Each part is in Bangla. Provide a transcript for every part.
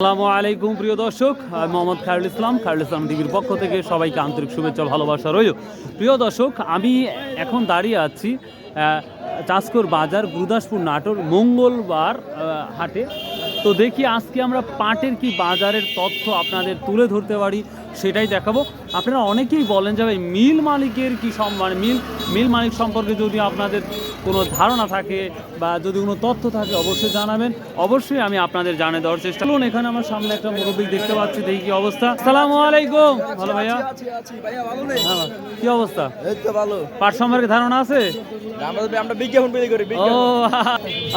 আসসালামু আলাইকুম প্রিয় দর্শক, আমি মোহাম্মদ খায়রুল ইসলাম খায়রুল ইসলাম টিভির পক্ষ থেকে সবাইকে আন্তরিক শুভেচ্ছা ভালোবাসা রইল। প্রিয় দর্শক, আমি এখন দাঁড়িয়ে আছি চাষকর বাজার গুরুদাসপুর নাটোর মঙ্গলবার হাটে। তো দেখি আজকে আমরা পাটের কি বাজারের তথ্য আপনাদের তুলে ধরতে পারি। সেটাই দেখাবো। আপনারা অনেকেই বলেন যে ভাই মিল মালিকের কি সম মানে মিল মিল মালিক সম্পর্কে যদি আপনাদের কোনো ধারণা থাকে বা যদি কোনো তথ্য থাকে অবশ্যই জানাবেন। অবশ্যই আমি আপনাদের জানিয়ে দেওয়ার চেষ্টা করুন এখানে আমার সামনে একটা মুরব্বী দেখতে পাচ্ছি দেখি কি অবস্থা। সালাম আলাইকুম। ভালো ভাইয়া? হ্যাঁ, কি অবস্থা? ভালো। পাট সম্পর্কে ধারণা আছে? আমরা বিজ্ঞাপন করি ও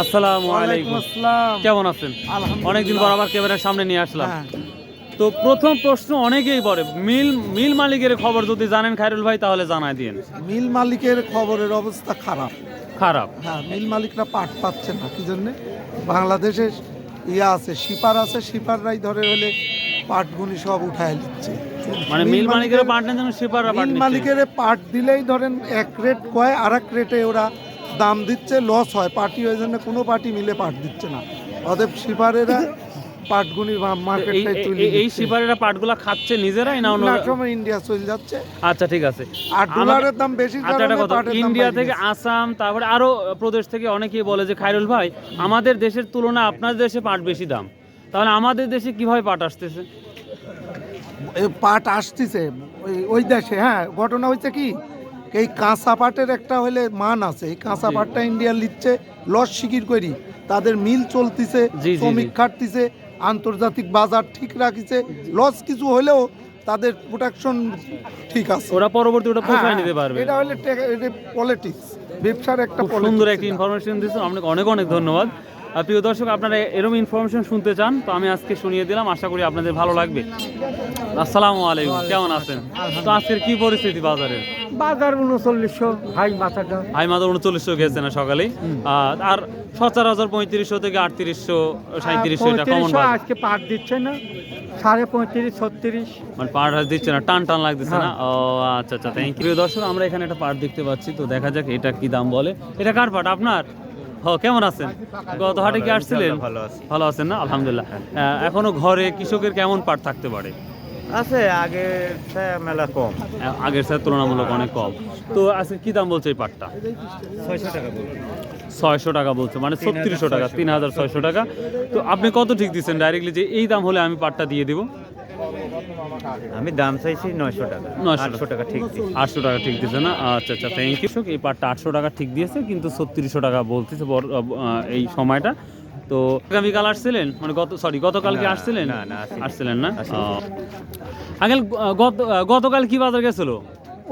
আসসালামু আলাইকুম। আসসালাম। কেমন আছেন? অনেকদিন পর আবার ক্যামেরার সামনে নিয়ে আসলাম। হ্যাঁ। তো প্রথম প্রশ্ন অনেকেই বলে মিল মিল মালিকের খবর যদি জানেন খায়রুল ভাই তাহলে জানাই দিন। মিল মালিকের খবরের অবস্থা খারাপ। খারাপ। হ্যাঁ মিল মালিকরা পাট পাচ্ছে না কি জন্যে? বাংলাদেশে ইয়া আছে শিপার আছে শিপাররাই ধরে হলে পাটগুলি সব উঠায় নিচ্ছে। মানে মিল মালিকের পাট নেন পাট মিল মালিকের পাট দিলেই ধরেন এক রেট কয় আর এক রেটে ওরা দাম দিচ্ছে লস হয়। পার্টি ওই জন্য কোনো পার্টি মিলে পাট দিচ্ছে না। অতএব শিপারেরা পাটগুনি মার্কেটটাই তুলে এই- শিপারেরা পাটগুলা খাচ্ছে নিজেরাই না অন্য সময় ইন্ডিয়া চলে যাচ্ছে। আচ্ছা ঠিক আছে। আর ডলারের দাম বেশি আচ্ছা কারণে পাটের ইন্ডিয়া থেকে আসাম তারপরে আরও প্রদেশ থেকে অনেকেই বলে যে খায়রুল ভাই আমাদের দেশের তুলনায় আপনার দেশে পাট বেশি দাম। তাহলে আমাদের দেশে কীভাবে পাট আসতেছে? পাট আসতেছে। ওই দেশে হ্যাঁ ঘটনা হয়েছে কি? এই কাঁচা পাটের একটা হলে মান আছে। এই কাঁচা পাটটা ইন্ডিয়া লিচ্ছে লস শিকির করি। তাদের মিল চলতিছে শ্রমিক। খাটতিছে আন্তর্জাতিক বাজার ঠিক রাখিছে লস কিছু হলেও তাদের প্রোটেকশন ঠিক আছে। ওরা পরবর্তী ওটা পোষায় হ্যাঁ, নিতে পারবে। এটা হলে পলিটিক্স ব্যবসার একটা সুন্দর একটা ইনফরমেশন দিয়েছেন। আপনাকে অনেক অনেক ধন্যবাদ। প্রিয় দর্শক আপনারা এরকম ইনফরমেশন শুনতে চান তো আমি আজকে শুনিয়ে দিলাম। আশা করি আপনাদের ভালো লাগবে। আসসালামু আলাইকুম। কেমন আছেন? তো আজকের কি পরিস্থিতি বাজারের বাজার উনচল্লিশশো হাই মাথাটা হাই মাত্র উনচল্লিশশো গেছে না সকালেই আর সচরাচর পঁয়ত্রিশশো থেকে আটত্রিশশো সাঁত্রিশশো এটা কমন আজকে পাট দিচ্ছে না। সাড়ে পঁয়ত্রিশ ছত্রিশ। মানে পাট হাস দিচ্ছে না টান টান লাগতেছে না? ও আচ্ছা আচ্ছা থ্যাংক ইউ দর্শক আমরা এখানে একটা পাট দেখতে পাচ্ছি তো দেখা যাক এটা কি দাম বলে। এটা কার পাট? আপনার? কেমন আছেন? গত হাটে কি আসছিলেন? ভালো আছি। ভালো আছেন না? আলহামদুলিল্লাহ। এখনও ঘরে কৃষকের কেমন পাট থাকতে পারে? আছে আগে মেলা কম। আগের সাথে তুলনামূলক অনেক কম। তো আজকে কি দাম বলছে এই পাটটা? ছয়শো টাকা ছয়শো টাকা বলছে মানে ছত্রিশশো টাকা তিন হাজার ছয়শো টাকা। তো আপনি কত ঠিক দিচ্ছেন? ডাইরেক্টলি যে এই দাম হলে আমি পাটটা দিয়ে দিব। আমি দাম চাইছি নয়শো টাকা। 900 আটশো টাকা। ঠিক আটশো টাকা ঠিক দিয়েছে না? আচ্ছা আচ্ছা থ্যাংক ইউ এই পাটটা আটশো টাকা ঠিক দিয়েছে কিন্তু ছত্রিশশো টাকা বলতেছে এই সময়টা। তো আগামীকাল আসছিলেন? মানে গত সরি গতকাল কি আসছিলেন? না, না, আসছিলেন না। আঙ্কেল গত গতকাল কি বাজার গেছিল?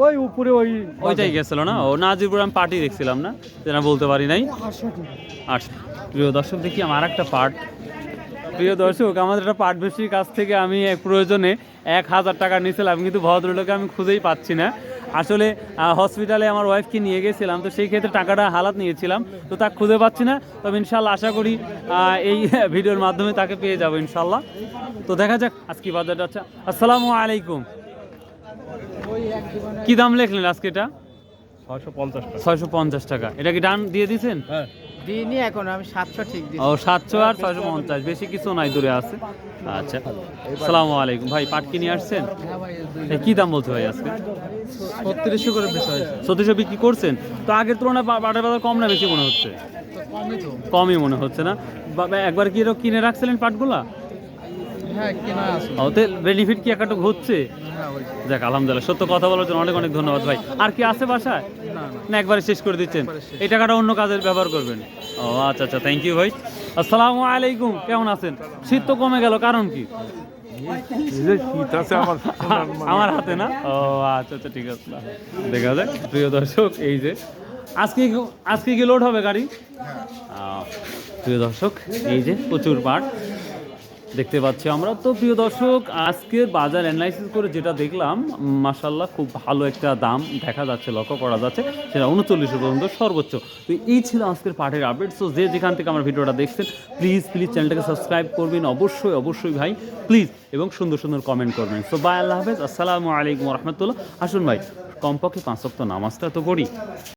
ওই উপরে ওই ওইটাই গেছিল না? ও নাজিরপুর আমি পার্টি দেখছিলাম না? যেটা বলতে পারি নাই। আর প্রিয় দর্শক দেখি আমার একটা পার্ট প্রিয় দর্শক আমাদের একটা পাট বেশির কাছ থেকে আমি এক প্রয়োজনে এক হাজার টাকা নিয়েছিলাম কিন্তু ভদ্রলোকে আমি খুঁজেই পাচ্ছি না। আসলে হসপিটালে আমার ওয়াইফকে নিয়ে গেছিলাম তো সেই ক্ষেত্রে টাকাটা হালাত নিয়েছিলাম তো তা খুঁজে পাচ্ছি না। তবে ইনশাল্লাহ আশা করি এই ভিডিওর মাধ্যমে তাকে পেয়ে যাব ইনশাল্লাহ তো দেখা যাক আজকে বাজারটা আচ্ছা আসসালামু আলাইকুম। কি দাম লেখলেন আজকে এটা? ছয়শো পঞ্চাশ টাকা। ছয়শো পঞ্চাশ টাকা। এটা কি ডান দিয়ে দিয়েছেন? দিইনি এখন আমি সাতশো ঠিক দিই ও সাতশো আর ছয়শো পঞ্চাশ বেশি কিছু নাই দূরে আছে। আচ্ছা সালামু আলাইকুম। ভাই পাট কিনে আসছেন? কি দাম বলছে ভাই আজকে? ছত্রিশশো করে বিষয় সত্যিশো বিক্রি করছেন? তো আগের তুলনায় পাটের বাজার কম না বেশি মনে হচ্ছে? কমই মনে হচ্ছে না? একবার কি এরকম কিনে রাখছিলেন পাটগুলা? হ্যাঁ ওতে বেনিফিট কি একটা হচ্ছে যাক আলহামদুলিল্লাহ সত্য কথা বলার জন্য অনেক অনেক ধন্যবাদ ভাই। আর কি আছে বাসায়? না একবারে শেষ করে দিচ্ছেন। এই টাকাটা অন্য কাজের ব্যবহার করবেন। ও আচ্ছা আচ্ছা থ্যাংক ইউ ভাই। আসসালামু আলাইকুম কেমন আছেন? শীত তো কমে গেল কারণ কি? আমার হাতে না? ও আচ্ছা আচ্ছা ঠিক আছে। দেখা যাক প্রিয় দর্শক এই যে আজকে আজকে কি লোড হবে গাড়ি? আহ, প্রিয় দর্শক এই যে প্রচুর পাট। দেখতে পাচ্ছি আমরা। তো প্রিয় দর্শক, আজকের বাজার অ্যানালাইসিস করে যেটা দেখলাম মাসাল্লাহ খুব ভালো একটা দাম দেখা যাচ্ছে, লক্ষ্য করা যাচ্ছে। সেটা উনচল্লিশ পর্যন্ত সর্বোচ্চ। তো এই ছিল আজকের পাঠের আপডেট সো যে যেখান থেকে আমার ভিডিওটা দেখছেন প্লিজ প্লিজ চ্যানেলটাকে সাবস্ক্রাইব করবেন। অবশ্যই অবশ্যই ভাই প্লিজ এবং সুন্দর সুন্দর কমেন্ট করবেন। সো বাই আল্লাহ হাফেজ। আসসালামু আলাইকুম রহমতুল্লাহ। আসুন ভাই, কমপক্ষে পাঁচ সপ্তাহ নামাজটা তো পড়ি।